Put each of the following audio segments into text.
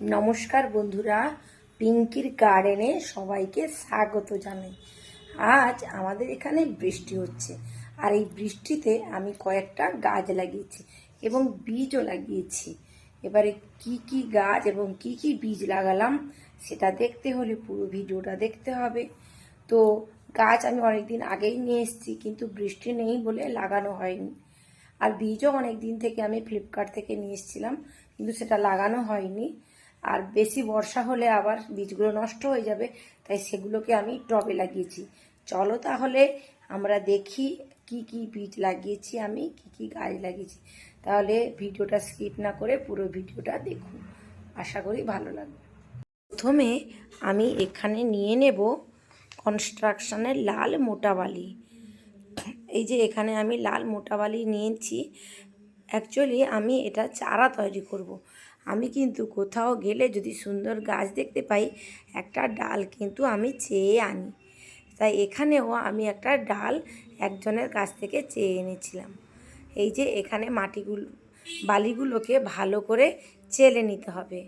নমস্কার বন্ধুরা, পিঙ্কির গার্ডেনে সবাইকে স্বাগত জানাই। আজ আমাদের এখানে বৃষ্টি হচ্ছে। আর এই বৃষ্টিতে আমি কয়েকটা গাছ লাগিয়েছি এবং বীজও লাগিয়েছি। এবারে কি কি গাছ এবং কি কি বীজ লাগালাম, সেটা দেখতে হলে পুরো ভিডিওটা দেখতে হবে। তো গাছ আমি অনেকদিন আগেই নিয়ে এসেছি, কিন্তু বৃষ্টি নেই বলে লাগানো হয়নি। আর বীজও অনেক দিন থেকে আমি ফ্লিপকার্ট থেকে নিয়ে এসেছিলাম, কিন্তু সেটা লাগানো হয়নি। আর বেশি বর্ষা হলে আবার বীজগুলো নষ্ট হয়ে যাবে, তাই সেগুলোকে আমি টবে লাগিয়েছি। চলো তাহলে আমরা দেখি কি কি বীজ লাগিয়েছি আমি, কি কি গাছ লাগিয়েছি। তাহলে ভিডিওটা স্কিপ না করে পুরো ভিডিওটা দেখুন। আশা করি ভালো লাগবে। প্রথমে আমি এখানে নিয়ে নেব কনস্ট্রাকশনের লাল মোটা বালি। এই যে এখানে আমি লাল মোটা বালি নিয়েছি। অ্যাকচুয়ালি আমি এটা চারা তৈরি করব। আমি কিন্তু কোথাও গেলে যদি সুন্দর গাছ দেখতে পাই, একটা ডাল কিন্তু আমি চেয়ে আনি। তাই এখানেও আমি একটা ডাল একজনের কাছ থেকে চেয়ে এনেছিলাম। এই যে এখানে মাটিগুলো, বালিগুলোকে ভালো করে চেলে নিতে হবে।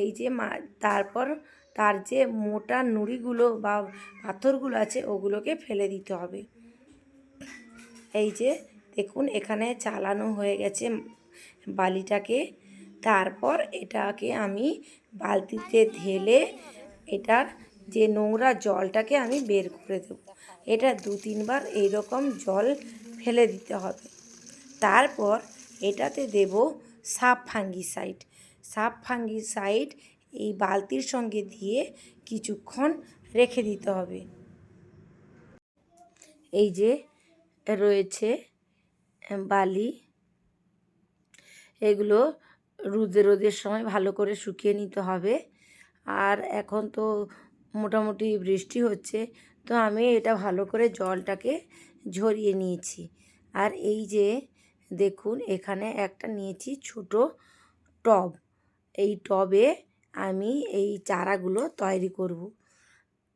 এই যে মা, তারপর তার যে মোটা নুড়িগুলো বা পাথরগুলো আছে, ওগুলোকে ফেলে দিতে হবে। এই যে দেখুন, এখানে চালানো হয়ে গেছে বালিটাকে। তারপর এটাকে আমি বালতিতে ঢেলে এটার যে নোংরা জলটাকে আমি বের করে দেব। এটা দু তিনবার এইরকম জল ফেলে দিতে হবে। তারপর এটাতে দেব সাপ ফাঙ্গিসাইড। সাপ ফাঙ্গিসাইড এই বালতির সঙ্গে দিয়ে কিছুক্ষণ রেখে দিতে হবে। এই যে রয়েছে বালি, এগুলো রোদে রোদের সময় ভালো করে শুকিয়ে নিতে হবে। আর এখন তো মোটামুটি বৃষ্টি হচ্ছে, তো আমি এটা ভালো করে জলটাকে ঝরিয়ে নিয়েছি। আর এই যে দেখুন, এখানে একটা নিয়েছি ছোট টব। এই টবে আমি এই চারাগুলো তৈরি করব।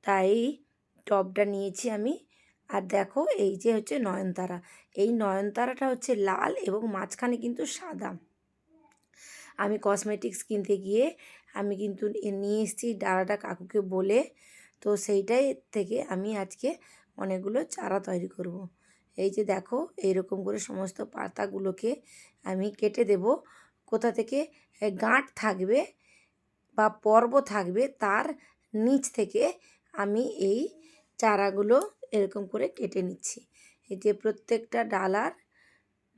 তাই টবটা নিয়েছি আমি। আর দেখো, এই যে হচ্ছে নয়নতারা। এই নয়নতারাটা হচ্ছে লাল এবং মাঝখানে কিন্তু সাদা। আমি কসমেটিক্স কিনতে গিয়ে আমি কিন্তু নিয়ে এসেছি ডালাটা কাকুকে বলে। তো সেইটাই থেকে আমি আজকে অনেকগুলো চারা তৈরি করব। এই যে দেখো এইরকম করে সমস্ত পাতাগুলোকে আমি কেটে দেব। কোথা থেকে? গাঁট থাকবে বা পর্ব থাকবে তার নিচ থেকে আমি এই চারাগুলো এরকম করে কেটে নিচ্ছি। এই যে প্রত্যেকটা ডালার,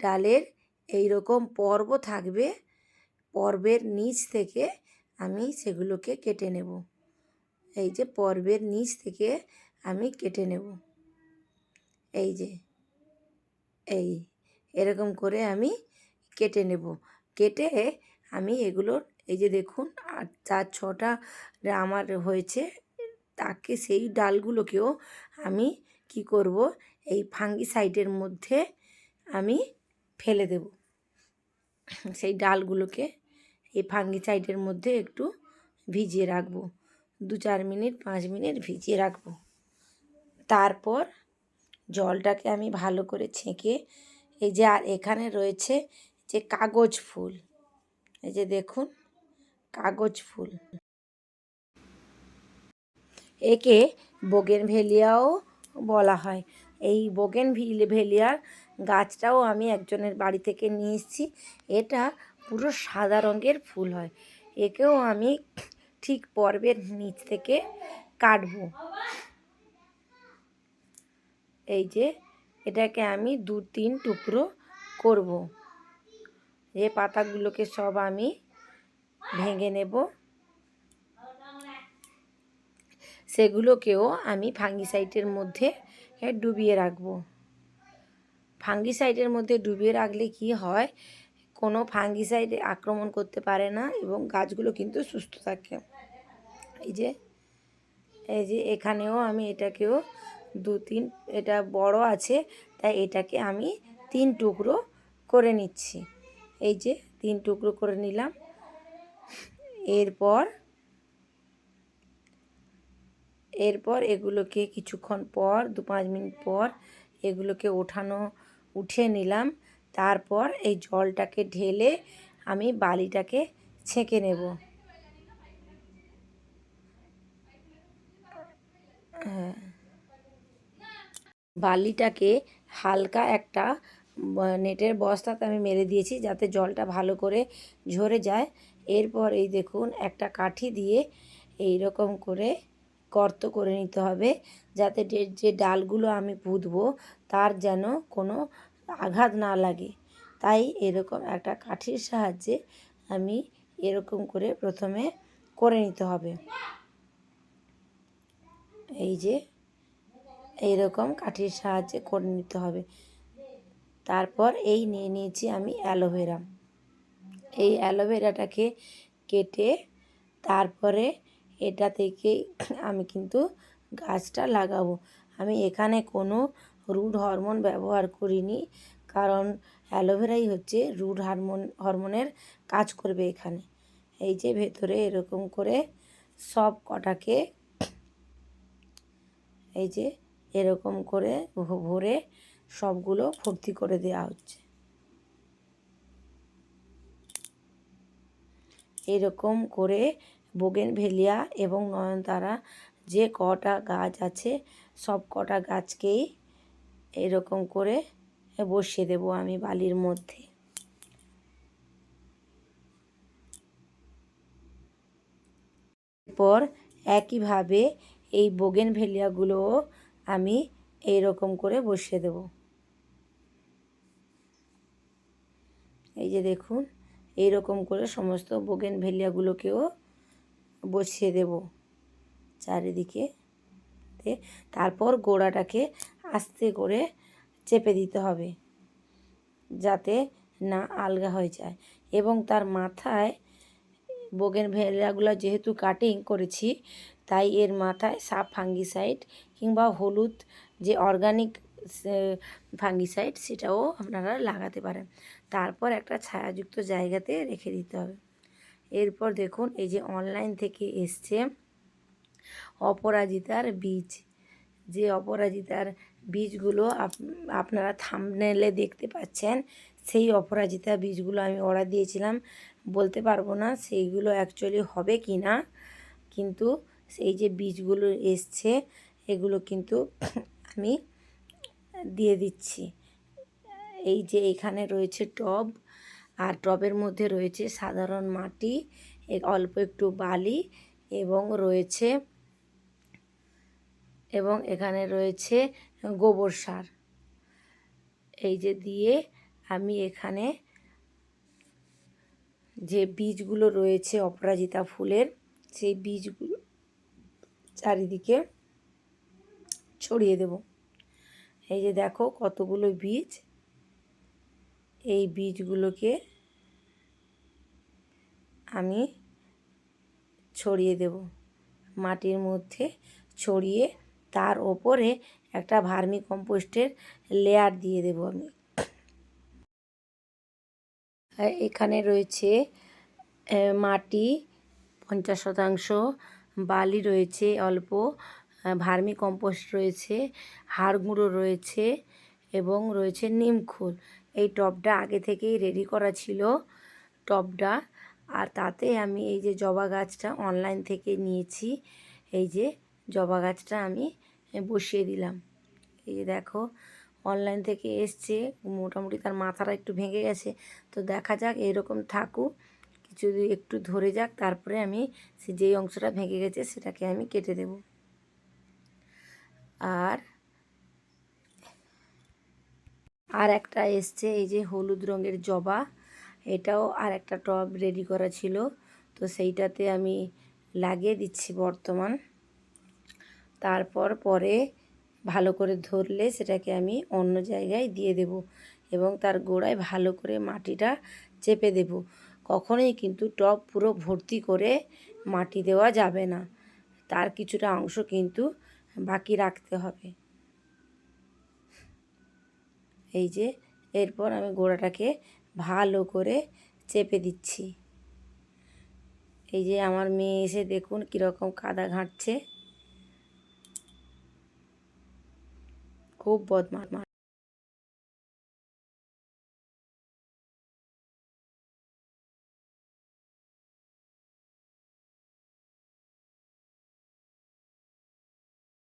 ডালের এই রকম পর্ব থাকবে পর্বের নিচ থেকে আমি সেগুলোকে কেটে নেব। এই যে পর্বের নিচ থেকে আমি কেটে নেব। এই যে, এই, এরকম করে আমি কেটে নেব। কেটে আমি এগুলোর এই যে দেখুন আর চার, ছটা আমার হয়েছে, তাকে সেই ডালগুলোকেও আমি কি করব, এই ফাঙ্গিসাইডের মধ্যে আমি ফেলে দেব। সেই ডালগুলোকে এই ফাঙ্গিসাইডের মধ্যে একটু ভিজিয়ে রাখব। দু চার মিনিট, পাঁচ মিনিট ভিজিয়ে রাখব। তারপর জলটাকে আমি ভালো করে ছেঁকে, এই যে আর এখানে রয়েছে যে কাগজ ফুল, এই যে দেখুন, কাগজ ফুল। একে বোগেন ভেলিয়াও বলা হয়। এই বোগেন ভেলিয়ার গাছটাও আমি একজনের বাড়ি থেকে নিয়ে এসেছি। এটা পুরো সাদা রঙের ফুল হয়। একেও আমি ঠিক পর্বের নিচ থেকে কাটবো। এই যে, এটাকে আমি দু তিন টুকরো করব। যে পাতাগুলোকে সব আমি ভেঙে নেব, সেগুলোকেও আমি ফাঙ্গিসাইডের মধ্যে ডুবিয়ে রাখব। ফাঙ্গিসাইডের মধ্যে ডুবিয়ে রাখলে কি হয় কোনো ফাঙ্গিসাইড আক্রমণ করতে পারে না এবং গাছগুলো কিন্তু সুস্থ থাকে। এই যে এই যে এখানেও আমি এটাকেও দু তিন, এটা বড় আছে, তাই এটাকে আমি তিন টুকরো করে নিচ্ছি। এই যে তিন টুকরো করে নিলাম। এরপর এরপর এগুলোকে কিছুক্ষণ পর, দু পাঁচ মিনিট পর এগুলোকে ওঠানো, উঠিয়ে নিলাম। তারপর এই জলটাকে ঢেলে আমি বালিটাকে ছেঁকে নেব। হ্যাঁ। বালিটাকে হালকা একটা নেটের বস্তাতে আমি মেরে দিয়েছি যাতে জলটা ভালো করে ঝরে যায়। এরপর এই দেখুন, একটা কাঠি দিয়ে এই রকম করে গর্ত করে নিতে হবে যাতে যে ডালগুলো আমি পুঁতবো তার যেন কোনো আঘাত না লাগে। তাই এরকম একটা কাঠির সাহায্যে আমি এরকম করে প্রথমে করে নিতে হবে। এই যে এইরকম কাঠির সাহায্যে করে নিতে হবে। তারপর এই নিয়ে নিয়েছি আমি অ্যালোভেরা। এই অ্যালোভেরাটাকে কেটে তারপরে এটা থেকে আমি কিন্তু গাছটা লাগাবো। আমি এখানে কোনো রুট হরমোন ব্যবহার করিনি, কারণ অ্যালোভেরাই হচ্ছে রুট হরমোন, হরমোনের কাজ করবে এখানে। এই যে ভেতরে এরকম করে সব কটাকে এই যে এরকম করে ভরে সবগুলো ভর্তি করে দেওয়া হচ্ছে। এরকম করে বোগেন ভেলিয়া এবং নয়নতারা যে কটা গাছ আছে, সব কটা গাছকেই এরকম করে বসিয়ে দেবো আমি বালির মধ্যে। এরপর একইভাবে এই বোগেনভেলিয়াগুলোও আমি এইরকম করে বসিয়ে দেব। এই যে দেখুন, এইরকম করে সমস্ত বোগেন ভেলিয়াগুলোকেও বসিয়ে দেব চারিদিকে। তারপর গোড়াটাকে আস্তে করে চেপে দিতে হবে যাতে না আলগা হয়ে যায়। এবং তার মাথায় বোগেন ভেলিয়াগুলো যেহেতু কাটিং করেছি, তাই এর মাথায় সাপ ফাঙ্গিসাইড কিংবা হলুদ যে অর্গানিক ফাঙ্গিসাইড সেটাও আপনারা লাগাতে পারেন। তারপর একটা ছায়াযুক্ত জায়গাতে রেখে দিতে হবে। এরপর দেখুন এই যে অনলাইন থেকে এসছে অপরাজিতার বীজ। যে অপরাজিতার বীজগুলো আপ- আপনারা থামনেলে দেখতে পাচ্ছেন। সেই অপরাজিতা বীজগুলো আমি অর্ডার দিয়েছিলাম। বলতে পারব না সেইগুলো অ্যাকচুয়ালি হবে কি না কিন্তু সেই যে বীজগুলো এসছে, এগুলো কিন্তু আমি দিয়ে দিচ্ছি। এই যে এখানে রয়েছে টব, আর টবের মধ্যে রয়েছে সাধারণ মাটি অল্প একটু বালি এবং রয়েছে, এবং এখানে রয়েছে গোবর সার। এই যে দিয়ে আমি এখানে যে বীজগুলো রয়েছে অপরাজিতা ফুলের, সেই বীজগুলো চারিদিকে ছড়িয়ে দেব। এই যে দেখো কতগুলো বীজ। এই বীজগুলোকে আমি ছড়িয়ে দেব। মাটির মধ্যে ছড়িয়ে তার ওপরে একটা ভার্মি কম্পোস্টের লেয়ার দিয়ে দেব আমি। এখানে রয়েছে মাটি, পঞ্চাশ শতাংশ, বালি রয়েছে অল্প ভার্মি কম্পোস্ট রয়েছে হাড় গুঁড়ো রয়েছে এবং রয়েছে নিমখোল এই টবটা আগে থেকেই রেডি করা ছিল টবটা আর তাতে আমি এই যে জবা গাছটা অনলাইন থেকে নিয়েছি, এই যে জবা গাছটা আমি বসিয়ে দিলাম। এই দেখো অনলাইন থেকে এসছে, মোটামুটি তার মাথাটা একটু ভেঙে গেছে। তো দেখা যাক, এরকম থাকুক, কিছু একটু ধরে যাক, তারপরে আমি সে যেই অংশটা ভেঙে গেছে, সেটাকে আমি কেটে দেব। আর আর একটা এসছে, এই যে হলুদ রঙের জবা। এটাও আর একটা টব রেডি করা ছিল। তো সেইটাতে আমি লাগিয়ে দিচ্ছি বর্তমান। তারপর পরে ভালো করে ধরলে সেটাকে আমি অন্য জায়গায় দিয়ে দেব এবং তার গোড়ায় ভালো করে মাটিটা চেপে দেব। কখনোই কিন্তু টব পুরো ভর্তি করে মাটি দেওয়া যাবে না। তার কিছুটা অংশ কিন্তু বাকি রাখতে হবে। এই যে, এরপর আমি গোড়াটাকে ভালো করে চেপে দিচ্ছি। এই যে আমার মেয়ে এসে দেখুন কীরকম কাদা ঘাঁটছে। খুব বদমার